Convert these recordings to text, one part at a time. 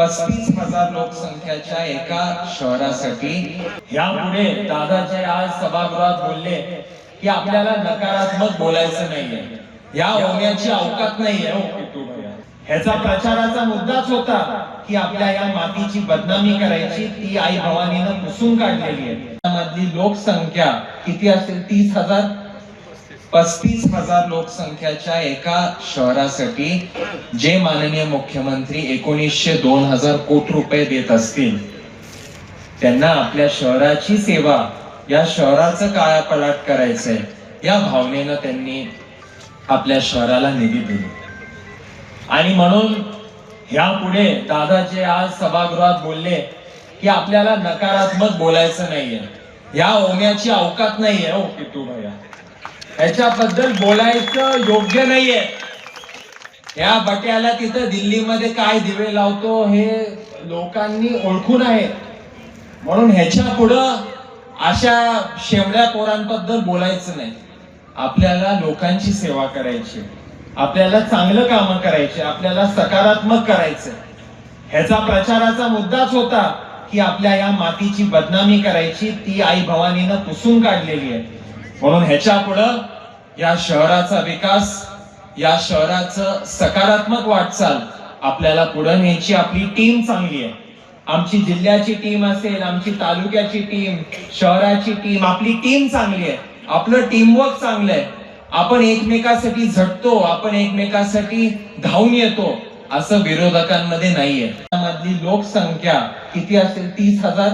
पस्तीस हजार लोकसंख्याच्या एका शहरासाठी. यापुढे दादाचे आज सभागृहात बोलले की आपल्याला नकारात्मक बोलायचं नाहीये. या होण्याची अवकात नाहीये हो. ह्याचा प्रचाराचा मुद्दाच होता की आपल्या या मातीची बदनामी करायची ती आई भवानीनं पुसून काढलेली आहे. मधली लोकसंख्या किती असेल? तीस हजार? पस्तीस हजार लोकसंख्याच्या एका शहरासाठी जे माननीय मुख्यमंत्री एकोणीसशे दोन हजार कोटी रुपये देत असतील त्यांना आपल्या शहराची सेवा या शहराचं कायापलट करायचंय या भावनेनं त्यांनी आपल्या शहराला निधी दिली. आणि म्हणून यापुढे दादा जे आज सभागृहात बोलले की आपल्याला नकारात्मक बोलायचं नाहीये. या ओम्याची अवकात नाहीये हो पितू भैया ह्याच्याबद्दल बोलायचं योग्य नाहीये. या बट्याला तिथं दिल्लीमध्ये काय दिवे लावतो हे लोकांनी ओळखून आहे. म्हणून ह्याच्या पुढं अशा शेवड्या पोरांबद्दल बोलायचं नाही. आपल्याला लोकांची सेवा करायची आपल्याला चांगलं कामं करायचे आपल्याला सकारात्मक करायचं. ह्याचा प्रचाराचा मुद्दाच होता की आपल्या या मातीची बदनामी करायची ती आई भवानीनं पुसून काढलेली आहे. म्हणून ह्याच्या पुढं या शहराचा विकास या शहराचं सकारात्मक वाटचाल आपल्याला पुढे न्यायची आपली टीम चांगली आहे. आमची जिल्ह्याची टीम असेल आमची तालुक्याची टीम शहराची टीम आपली टीम चांगली आहे. आपलं टीमवर्क चांगलं आहे. आपण एकमेकासाठी झटतो आपण एकमेकासाठी धावून येतो असं विरोधकांमध्ये नाहीये. मधली लोकसंख्या किती असेल? तीस हजार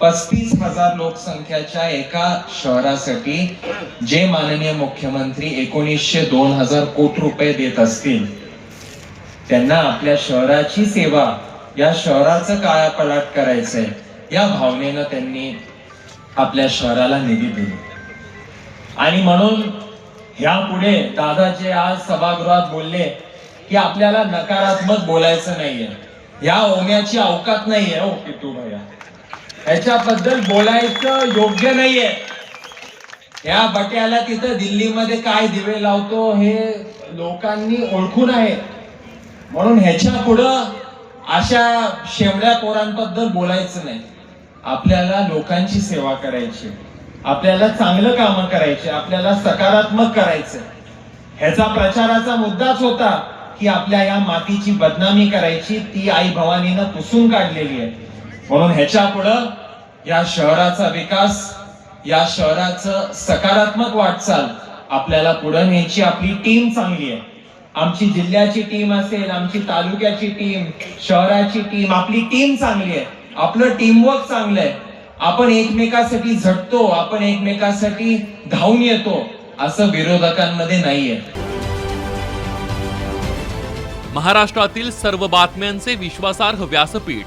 पस्तीस हजार लोकसंख्याच्या एका शहरासाठी जे माननीय मुख्यमंत्री एकोणीसशे दोन हजार कोटी रुपये देत असतील त्यांना आपल्या शहराची सेवा या शहराचं कायापलाट करायचंय या भावनेनं त्यांनी आपल्या शहराला निधी दिली. आणि म्हणून यापुढे दादा जे आज सभागृहात बोलले की आपल्याला नकारात्मक बोलायचं नाहीये. या ओम्याची अवकात नाहीये हो, ओ पितू भैया ह्याच्याबद्दल बोलायचं योग्य नाहीये. या बट्याला तिथं दिल्लीमध्ये काय दिवे लावतो हे लोकांनी ओळखून आहे. म्हणून ह्याच्या पुढं अशा शेवड्या पोरांबद्दल बोलायचं नाही. आपल्याला लोकांची सेवा करायची आपल्याला चांगलं काम करायचे आपल्याला सकारात्मक करायचं. ह्याचा प्रचाराचा मुद्दाच होता की आपल्या या मातीची बदनामी करायची ती आई भवानीनं पुसून काढलेली आहे. म्हणून ह्याच्या पुढं या शहराचा विकास या शहराचं सकारात्मक वाटचाल आपल्याला पुढे न्यायची आपली टीम चांगली आहे. आमची जिल्ह्याची टीम असेल आमची तालुक्याची टीम शहराची टीम आपली टीम चांगली आहे. आपलं टीमवर्क चांगलं आहे. आपण एकमेकासाठी झटतो आपण एकमेकासाठी धावून येतो असं विरोधकांमध्ये नाहीये. महाराष्ट्रातील सर्व बातम्यांचे विश्वासार्ह व्यासपीठ